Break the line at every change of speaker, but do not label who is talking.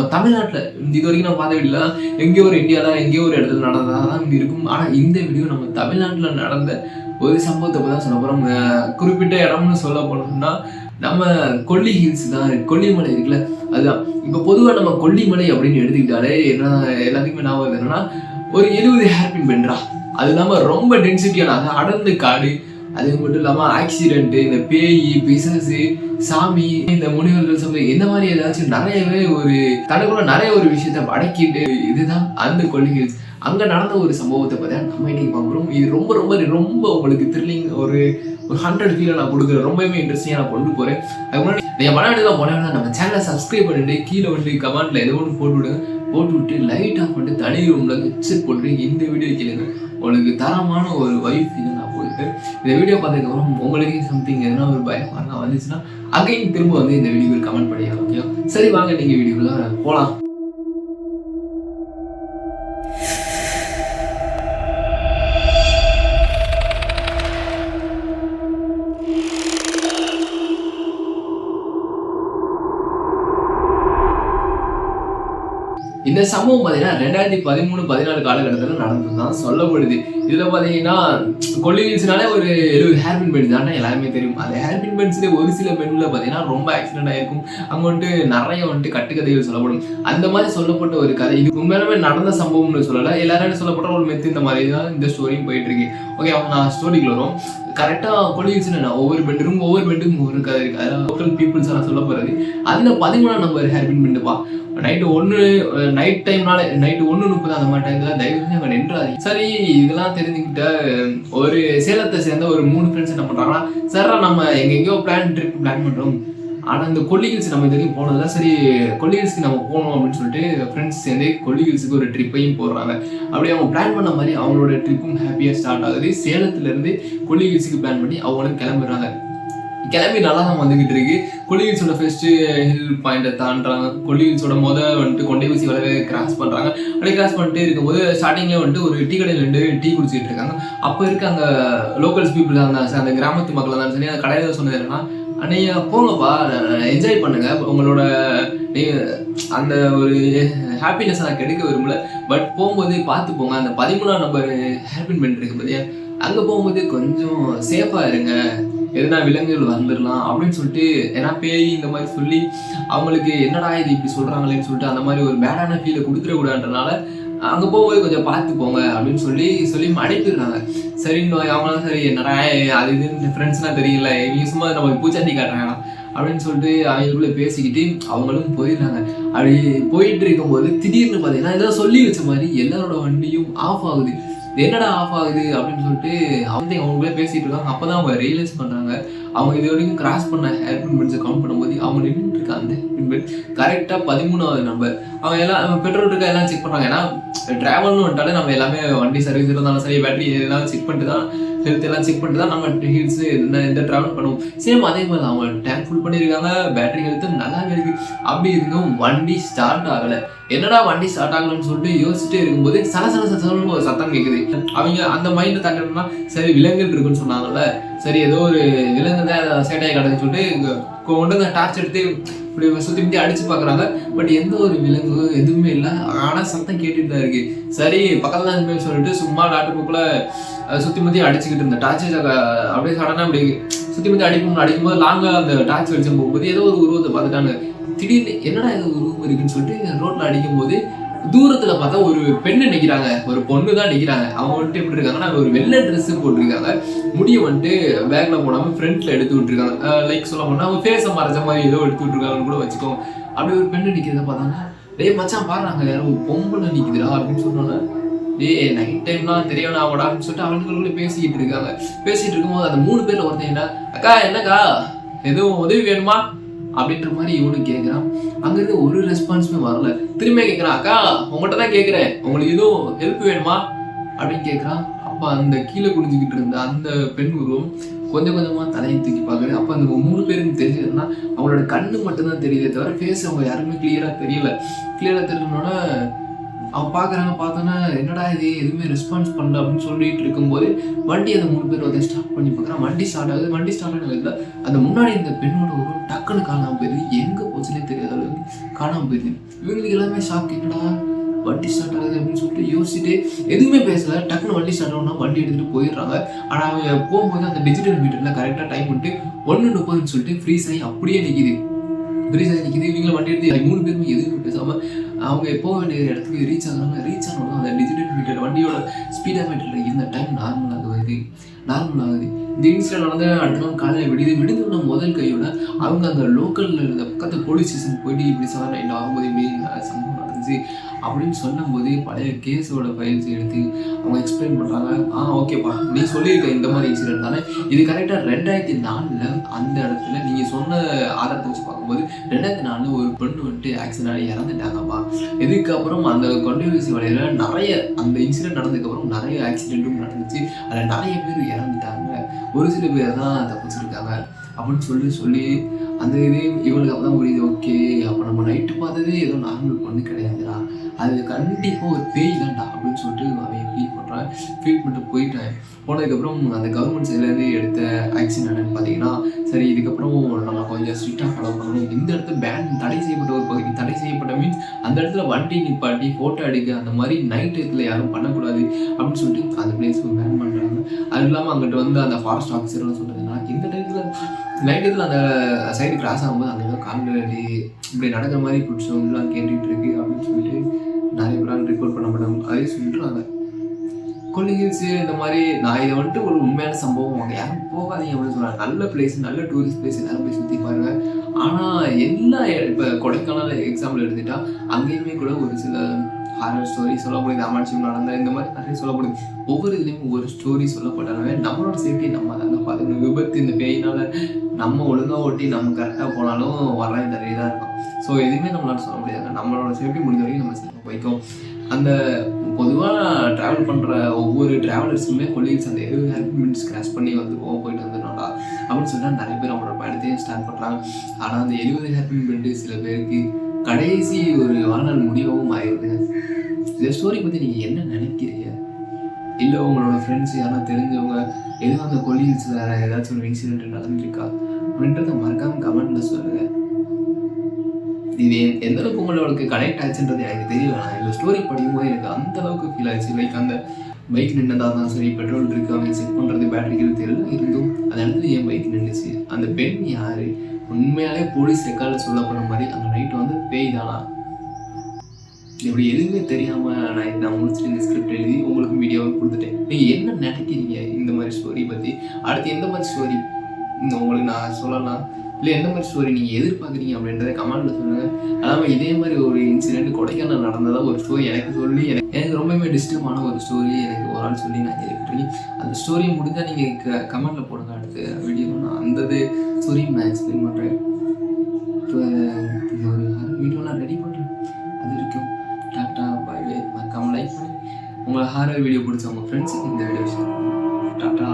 நம்ம தமிழ்நாட்டில் இது வரைக்கும் நான் பார்த்த வீடியோ எங்கேயோ ஒரு இந்தியாவில் எங்கேயோ ஒரு இடத்துல நடந்ததாக தான் இங்கே இருக்கும். ஆனால் இந்த வீடியோ நம்ம தமிழ்நாட்டில் நடந்த ஒரு சம்பவத்தை பற்றி தான் சொல்ல போகிறோம் குறிப்பிட்ட இடம்னு சொல்ல போனோம்னா நம்ம கொல்லி ஹில்ஸ் தான் கொல்லிமலை இருக்குல்ல அதுதான். இப்போ பொதுவாக நம்ம கொல்லிமலை அப்படின்னு எடுத்துக்கிட்டாலே என்ன எல்லாத்துக்குமே ஞாபகம் என்னன்னா ஒரு எழுபது ஹேர்பின் பென்றா அது இல்லாமல் ரொம்ப டென்சிட்டியான அடர்ந்து அடர்ந்த காடு அது மட்டும் இல்லாமல் ஆக்சிடென்ட்டு இந்த பேய் பிசாசு சாமி இந்த முனிவர்கள் சமயம் இந்த மாதிரி ஏதாச்சும் நிறையவே ஒரு தனக்குள்ள நிறைய ஒரு விஷயத்த அடக்கிட்டு இதுதான் அந்த கொள்கைகள் அங்கே நடந்த ஒரு சம்பவத்தை பார்த்தா நம்ம இன்னைக்கு பார்க்குறோம் இது ரொம்ப ரொம்ப ரொம்ப உங்களுக்கு த்ரில்லிங் ஒரு ஒரு ஹண்ட்ரட் ஃபீலை நான் கொடுக்குறேன். ரொம்பவே இன்ட்ரெஸ்டிங்காக நான் கொண்டு போகிறேன் அதுக்கு முன்னாடி நீங்கள் மனாடி தான் போனேன்னா நம்ம சேனலை சப்ஸ்கிரைப் பண்ணிட்டு கீழே வந்து கமெண்ட்ல ஏதோ ஒன்று போட்டு விடுங்க. போட்டு விட்டு லைட் ஆஃப் பண்ணிட்டு தனி ரூமில் ஹெட்செட் போட்டு இந்த வீடியோ கேளுங்க உங்களுக்கு தரமான ஒரு வைஃப் இது நான் இந்த வீடியோ பார்த்ததுக்கப்புறம் உங்களுக்கு சம்திங் எதனா ஒரு பயம் அதெல்லாம் வந்துச்சுன்னா அகைன் திரும்ப வந்து இந்த வீடியோவில் கமெண்ட் பண்ணியா ஓகே சரி வாங்க நீங்க வீடியோவில் போலாம். இந்த சம்பவம் பார்த்தீங்கன்னா ரெண்டாயிரத்தி பதிமூணு பதினாலு காலகட்டத்தில் நடந்ததுதான் சொல்லப்படுது. இதில் பார்த்தீங்கன்னா கொல்லி ஒரு எழுபது ஹேர்பின் பெண்ட் தான் எல்லாருமே தெரியும். அந்த ஹேர்பின் பென்ஸ்லேயே ஒரு சில பெண்ணில் பார்த்தீங்கன்னா ரொம்ப ஆக்சிடென்ட் ஆயிருக்கும். அங்கே வந்துட்டு நிறைய வந்துட்டு கட்டுக்கதைகள் சொல்லப்படும். அந்த மாதிரி சொல்லப்பட்ட ஒரு கதை. இது உண்மையிலுமே நடந்த சம்பவம்னு சொல்லலை. எல்லாரும் சொல்லப்பட்ட ஒரு மெத்து இந்த மாதிரி தான் இந்த ஸ்டோரியும் போயிட்டு இருக்கு. ஓகே அவங்க நான் ஸ்டோரிக்குள்ள வரும். கரெக்டாக கொல்லி ஒவ்வொரு பெண்டுக்கும் ஒவ்வொரு பெண்டுக்கும் ஒவ்வொரு கதை இருக்கு. அதில் லோக்கல் பீப்புள்ஸ் நான் சொல்ல போகிறது அந்த பதிமூணாம் நம்பர் ஹேர்பின் பெண்டுப்பா நைட்டு ஒன்று நைட் டைம்னால நைட்டு ஒன்று முப்பது அந்த மாதிரி டைம்ல தயவு செஞ்சு அங்கே நின்றாது சரி இதெல்லாம் தெரிஞ்சுக்கிட்ட ஒரு சேலத்தை சேர்ந்த ஒரு மூணு ஃப்ரெண்ட்ஸ் என்ன பண்ணுறாங்கன்னா சார் நம்ம எங்கெங்கேயோ பிளான் ட்ரிப் பிளான் பண்ணுறோம் ஆனால் இந்த கொல்லிகில்ஸ் நம்ம இது வரைக்கும் போனதில்ல. சரி கொல்லிகில்ஸ்க்கு நம்ம போகணும் அப்படின்னு சொல்லிட்டு ஃப்ரெண்ட்ஸ் சேர்ந்து கொல்லிகில்ஸுக்கு ஒரு ட்ரிப்பையும் போடுறாங்க. அப்படியே அவங்க பிளான் பண்ண மாதிரி அவங்களோட ட்ரிப்பும் ஹாப்பியாக ஸ்டார்ட் ஆகுது. சேலத்துலேருந்து கொல்லிகில்ஸுக்கு பிளான் பண்ணி அவங்களும் கிளம்புறாங்க கிளம்பி நல்லா தான் வந்துக்கிட்டு இருக்கு. கொலியன்ஸோட ஃபர்ஸ்ட் ஹில் பாயிண்ட்டை தாண்டுறாங்க. கொலியன்ஸோட மொதல் வந்துட்டு கொண்டை ஊசி வளவே கிராஸ் பண்றாங்க. அப்படியே கிராஸ் பண்ணிட்டு இருக்கும்போது ஸ்டார்டிங்ல வந்துட்டு ஒரு டீ கடையில் ரெண்டு டீ குடிச்சிட்டு இருக்காங்க. அப்போ இருக்க அங்கே லோக்கல்ஸ் பீப்புள் இருந்தாங்க சரி, அந்த கிராமத்து மக்கள் இருந்தாலும் சரி அந்த கடையில் சொன்னது என்னன்னா அன்னையா போங்கப்பா என்ஜாய் பண்ணுங்க. உங்களோட அந்த ஒரு ஹாப்பினஸ் நான் கெடுக்க விரும்பல. பட் போகும்போது பார்த்து போங்க. அந்த பதிமூணாம் நம்பர் ஹேப்பின் பண்ணிட்டு இருக்கு பார்த்தியா அங்கே போகும்போது கொஞ்சம் சேஃபாக இருங்க. எதுனா விலங்குகள் வந்துடலாம் அப்படின்னு சொல்லிட்டு ஏன்னா பேய் இந்த மாதிரி சொல்லி அவங்களுக்கு என்னடா இது இப்படி சொல்கிறாங்களேன்னு சொல்லிட்டு அந்த மாதிரி ஒரு பேடான ஃபீலை கொடுத்துடக்கூடாதுன்றனால அங்கே போகும்போது கொஞ்சம் பார்த்து போங்க அப்படின்னு சொல்லி சொல்லி அனுப்பிடுறாங்க. சரின்னு அவங்களாம் சரி என்னடா அது இது ஃப்ரெண்ட்ஸ்லாம் தெரியல இவங்க சும்மா நம்ம பூச்சாண்டி காட்டுறாங்களா அப்படின்னு சொல்லிட்டு அவங்களுக்குள்ள பேசிக்கிட்டு அவங்களும் போயிடுறாங்க. அப்படி போயிட்டு இருக்கும்போது திடீர்னு பார்த்தீங்கன்னா ஏதோ சொல்லி வச்ச மாதிரி எல்லாரோட வண்டியும் ஆஃப் ஆகுது. இது என்னடா ஆஃப் ஆகுது அப்படின்னு சொல்லிட்டு அவங்க அவங்களே பேசிட்டு இருக்காங்க. அப்பதான் அவங்க ரியலைஸ் பண்றாங்க அவங்க இது வரைக்கும் கிராஸ் பண்ண ஹேர்பின் பென்ஸை கவுண்ட் பண்ணும்போது அவங்க நின்றுட்டு இருக்க அந்த ஹேர்பின் கரெக்டாக பதிமூணாவது நம்பர் அவங்க எல்லாம் பெட்ரோல் இருக்கா எல்லாம் செக் பண்றாங்க. ஏன்னா டிராவல்னு வந்துட்டாலே நம்ம எல்லாமே வண்டி சர்வீஸ் இருந்தாலும் சரி பேட்டரி எல்லாம் செக் பண்ணிட்டு தான் ஹெல்த் எல்லாம் செக் பண்ணிட்டு தான் நம்ம ஹில்ஸ் இந்த இந்த ட்ராவல் பண்ணுவோம். சேம் அதே மாதிரி தான். அவங்க டேங்க் ஃபுல் பண்ணியிருக்காங்க. பேட்டரி ஹெல்த் நல்லாவே இருக்கு. அப்படி இருந்தும் வண்டி ஸ்டார்ட் ஆகலை. என்னடா வண்டி ஸ்டார்ட் ஆகலன்னு சொல்லிட்டு யோசிச்சுட்டே இருக்கும்போது சல சல சலன்னு ஒரு சத்தம் கேட்குது அவங்க அந்த மைண்டை தாக்கணும்னா சரி விலங்குகள் இருக்குன்னு சொன்னாங்கல்ல சரி ஏதோ ஒரு விலங்கு தான் சேட்டையை கிடக்குன்னு சொல்லிட்டு கொண்டு வந்து டார்ச் எடுத்து இப்படி சுற்றி முத்தி அடிச்சு பார்க்குறாங்க பட் எந்த ஒரு விலங்கு எதுவுமே இல்லை. ஆனால் சத்தம் கேட்டுட்டு தான் இருக்கு. சரி பக்கத்துல இருந்து சொல்லிட்டு சும்மா டாக்டர் சுற்றி முத்தி அடிச்சுக்கிட்டு இருந்தேன் டார்ச் அப்படியே சடனாக அப்படி சுற்றி முத்தி அடிக்கணும் அடிக்கும்போது லாங்காக அந்த டார்ச் வெளிச்சம் போகும்போது ஏதோ ஒரு உருவத்தை பார்த்துட்டாங்க. திடீர்னு என்னடா இது உருவம் இருக்குன்னு சொல்லிட்டு ரோட்ல அடிக்கும்போது தூரத்துல பார்த்தா ஒரு பெண்ணு நிக்கிறாங்க. ஒரு பொண்ணு தான் நிக்கிறாங்க. அவங்க வந்துட்டு எப்படி இருக்காங்கன்னா ஒரு வெள்ளை ட்ரெஸ் போட்டிருக்காங்க. முடிய வந்துட்டு பேக்ல போடாம ஃப்ரண்ட்ல எடுத்து விட்டுருக்காங்க. லைக் சொல்ல போனா அவங்க ஃபேஸை மறைச்ச மாதிரி ஏதோ எடுத்து விட்டுருக்காங்கன்னு கூட வச்சுக்கோங்க. அப்படி ஒரு பெண்ணு நிக்கிறத பார்த்தாங்க. டேய் மச்சான் பாருங்க யாரும் ஒரு பொம்பளை நிக்குதுடா அப்படின்னு சொன்னோன்னே டேய் நைட் டைம்லாம் தெரியணும் ஆகடா அப்படின்னு சொல்லிட்டு அவங்களுக்குள்ள பேசிக்கிட்டு இருக்காங்க. பேசிட்டு இருக்கும்போது அந்த மூணு பேர்ல ஒருத்தன் அக்கா என்னக்கா? எதுவும் உதவி வேணுமா? அப்படின்ற மாதிரி இவனு கேட்குறான் அங்கிருந்து ஒரு ரெஸ்பான்ஸுமே வரல. திரும்ப கேட்குறான் அக்கா உங்கள்கிட்ட தான் கேட்குறேன் உங்களுக்கு எதுவும் ஹெல்ப் வேணுமா? அப்படின்னு கேட்குறான் அப்போ அந்த கீழே குடிஞ்சிக்கிட்டு இருந்த அந்த பெண் உருவம் கொஞ்சம் கொஞ்சமாக தலையை தூக்கி பார்க்குறது அப்போ அந்த மூணு பேருக்கு தெரிஞ்சதுன்னா அவங்களோட கண்ணு மட்டும்தான் தெரியுதே தவிர ஃபேஸ் அவங்க யாருமே கிளியராக தெரியல. கிளியராக தெரியணுன்னா அவன் பார்க்குறாங்க பார்த்தோன்னா என்னடா இது எதுவுமே ரெஸ்பான்ஸ் பண்ணல அப்படின்னு சொல்லிட்டு இருக்கும்போது வண்டி அந்த மூணு பேர் வந்து ஸ்டார்ட் பண்ணி பார்க்குறான் வண்டி ஸ்டார்ட் ஆகுது. வண்டி ஸ்டார்ட் ஆனது இல்லை அந்த முன்னாடி இந்த பெண்ணோட ஒரு டக்குன்னு காணாமல் போயிருது. எங்கே போச்சுன்னே தெரியாத அளவுக்கு காணாமல் போயிடுது இவங்களுக்கு எல்லாமே ஷாக் என்னடா வண்டி ஸ்டார்ட் ஆகுது அப்படின்னு சொல்லிட்டு யோசிச்சுட்டு எதுவுமே பேசல. டக்குன்னு வண்டி ஸ்டார்ட் ஆகுனா வண்டி எடுத்துகிட்டு போயிடுறாங்க. ஆனால் அவங்க போகும்போது அந்த டிஜிட்டல் மீட்டரில் கரெக்டாக டைம் பண்ணிட்டு ஒன்று முப்பதுன்னு சொல்லிட்டு ஃப்ரீஸ் ஆகி அப்படியே நிற்கிது ஃப்ரீஸ் ஆகி நிற்கிது இவங்களை வண்டி எடுத்து மூணு பேருமே எதுவுமே பேசாமல் அவங்க போக வேண்டிய இடத்துக்கு ரீச் ஆகுறாங்க? ரீச் ஆகணும் அந்த டிஜிட்டல் மீட்டர் வண்டியோட ஸ்பீடாக மீட்டரில் இந்த டைம் நார்மல் ஆகுது. நார்மல் ஆகுது. இந்த இன்சிடென்ட் நடந்த அடுத்த நாள் காலையில் விடுது விடுதுன முதல் கையோட அவங்க அந்த லோக்கலில் இருந்த பக்கத்து போலீஸ் ஸ்டேஷன் போயிட்டு இப்படி சார் நைட் ஆகும்போது இப்படி சம்பவம் நடந்துச்சு. அப்படின்னு சொன்னபோது பழைய கேஸோட ஃபைல்ஸ் எடுத்து அவங்க எக்ஸ்பிளைன் பண்ணுறாங்க ஆ ஓகேப்பா நீ சொல்லியிருக்க இந்த மாதிரி இன்சிடென்ட் தானே? இது கரெக்டாக ரெண்டாயிரத்தி நாலில் அந்த இடத்துல நீங்கள் சொன்ன ஆதாரத்தை வச்சு பார்க்கும்போது ரெண்டாயிரத்தி நாலில் ஒரு பெண்ணு வந்துட்டு ஆக்சிடென்ட் ஆகி இறந்துட்டாங்கப்பா. இதுக்கப்புறம் அந்த கொண்டையூசி வலையில் நிறைய அந்த இன்சிடென்ட் நடந்ததுக்கப்புறம் நிறைய ஆக்சிடென்ட்டும் நடந்துச்சு. அதில் நிறைய பேர் இறந்துட்டாங்க. ஒரு சில பேர் தான் தப்பிச்சிருக்காங்க. அப்படின்னு சொல்லி சொல்லி அந்த இதே இவனுக்கு அப்போ தான் புரியுது. ஓகே அப்போ நம்ம நைட்டு பார்த்ததே ஏதோ நார்மல் பொண்ணு கிடையாதுடா. அது கண்டிப்பாக ஒரு பேய் தான்டா அப்படின்னு சொல்லிட்டு அவன் ஃபீல் பண்ணுறான் ஃபீல் பண்ணிட்டு போயிட்டேன் போனதுக்கப்புறம் அந்த கவர்மெண்ட் சைட்லேருந்து எடுத்த ஆக்ஷன் என்னன்னு பார்த்தீங்கன்னா சரி இதுக்கப்புறம் நம்ம கொஞ்சம் ஸ்ட்ரிக்டாக ஃபாலோ பண்ணணும். இந்த இடத்துல பேன் தடை செய்யப்பட்ட ஒரு பகுதி தடை செய்யப்பட்ட மீன்ஸ் அந்த இடத்துல வண்டி நிப்பாட்டி ஃபோட்டோ எடுக்க அந்த மாதிரி நைட் இடத்துல யாரும் பண்ணக்கூடாது அப்படின்னு சொல்லிட்டு அந்த பிளேஸ்க்கு பேன் பண்ணுறாங்க அது இல்லாமல் அங்கிட்டு வந்து அந்த ஃபாரஸ்ட் ஆஃபீஸர்லாம் சொல்கிறதுனா இந்த டைத்தில் நைட் இடத்துல அந்த சைடு கிராஸ் ஆகும்போது அங்கே ஏதோ கான்கிரடி இப்படி நடக்கிற மாதிரி ஃபுட் சவுண்ட்லாம் கேட்டுட்டு இருக்கு அப்படின்னு சொல்லிட்டு நிறைய ரிப்போர்ட் பண்ண மாட்டாங்க. அதே சொல்லிட்டுறாங்க கொல்லி இந்த மாதிரி நான் இதை வந்துட்டு ஒரு உண்மையான சம்பவம். அங்கே யாரும் போகாதீங்க அப்படின்னு சொல்கிறாங்க நல்ல பிளேஸ் நல்ல டூரிஸ்ட் பிளேஸ் எல்லாரும் போய் சுற்றி பாருங்க. ஆனால் எல்லா இப்போ கொடைக்கானல் எக்ஸாம்பிள் எடுத்துட்டா அங்கேயுமே கூட ஒரு சில ஹாரர் ஸ்டோரி சொல்லப்படுது. அமாட்சியம் நடந்த இந்த மாதிரி நிறைய சொல்லப்படுது. ஒவ்வொரு இதுலேயும் ஒவ்வொரு ஸ்டோரி சொல்லப்பட்டாலுமே நம்மளோட சேஃப்டி நம்ம தாங்க. பார்த்துக்கணும் விபத்து இந்த பேயினால நம்ம ஒழுங்காக ஓட்டி நம்ம கரெக்டாக போனாலும் வரலாம் நிறைய தான் இருக்கும். ஸோ எதுவுமே நம்மளால சொல்ல முடியாது. நம்மளோட சேஃப்டி முடிஞ்ச வரைக்கும் நம்ம சேஃபாக போய்க்கும். அந்த பொதுவாக ட்ராவல் பண்ணுற ஒவ்வொரு ட்ராவலர்ஸுமே கொலீக்ஸ் அந்த எழுபது ஹெல்ப் மினிட்ஸ் கிராஸ் பண்ணி வந்து போக போயிட்டு வந்துடணும்டா அப்படின்னு சொன்னால் நிறைய பேர் அவங்களோட பயணத்தையும் ஸ்டார்ட் பண்ணுறாங்க ஆனால் அந்த எழுபது ஹெல்ப் மினிட் சில பேருக்கு கடைசி ஒரு வாழ்நாள் முடிவாகவும் ஆயிடுது இந்த ஸ்டோரி பற்றி நீங்கள் என்ன நினைக்கிறீங்க? இல்லை உங்களோட ஃப்ரெண்ட்ஸ் யாரும் தெரிஞ்சவங்க எதுவும் அந்த கொலீக்ஸில் ஏதாச்சும் ஒரு இன்சிடென்ட் நடந்துருக்கா? அப்படின்றத மறக்காமல் கமெண்ட்டில் சொல்லுங்கள் இது எந்த அளவுக்கு உங்களுக்கு கனெக்ட் ஆச்சுன்றது எனக்கு தெரியல. நான் இந்த ஸ்டோரி படிக்கும்போது எனக்கு அந்த அளவுக்கு ஃபீல் ஆச்சு. லைக் அந்த பைக் நின்னதா தான் சரி பெட்ரோல் இருக்கு அவங்க செக் பண்ணுறது பேட்டரிக்கு தெரியல இருந்தும் அந்த இடத்துல என் பைக் நின்றுச்சு அந்த பெண் யாரு? உண்மையாலே போலீஸ் ரெக்கார்டில் சொல்லப்படுற மாதிரி அந்த நைட் வந்து பேய் தானா இப்படி எதுவுமே தெரியாமல் நான் நான் முடிச்சுட்டு இந்த ஸ்கிரிப்ட் எழுதி உங்களுக்கு வீடியோவை கொடுத்துட்டேன். நீங்க என்ன நினைக்கிறீங்க இந்த மாதிரி ஸ்டோரி பத்தி? அடுத்து எந்த மாதிரி ஸ்டோரி உங்களுக்கு நான் சொல்லலாம். இல்லை எந்த மாதிரி ஸ்டோரி நீங்கள் எதிர்பார்க்குறீங்க அப்படின்றத கமெண்ட்ல சொல்லுங்கள் அதாவது இதே மாதிரி ஒரு இன்சிடென்ட் கொடைக்கானல் நடந்ததாக ஒரு ஸ்டோரி எனக்கு சொல்லி எனக்கு எனக்கு ரொம்பவே டிஸ்டர்பான ஒரு ஸ்டோரி எனக்கு ஒரு ஆள் சொல்லி நான் கேட்டுருக்கேன் அந்த ஸ்டோரி முடிஞ்சால் நீங்கள் க கமெண்ட்டில் போடுங்க அடுத்த வீடியோ நான் அந்த ஸ்டோரியும் நான் எக்ஸ்பிளைன் பண்ணுறேன் இப்போ ஒரு வீடியோலாம் ரெடி பண்ணுறேன் அது வரைக்கும் டாட்டா பாய் மறக்காமல் லைக் பண்ணி உங்களை ஹாரர் வீடியோ பிடிச்ச உங்கள் ஃப்ரெண்ட்ஸுக்கு இந்த வீடியோ டாட்டா.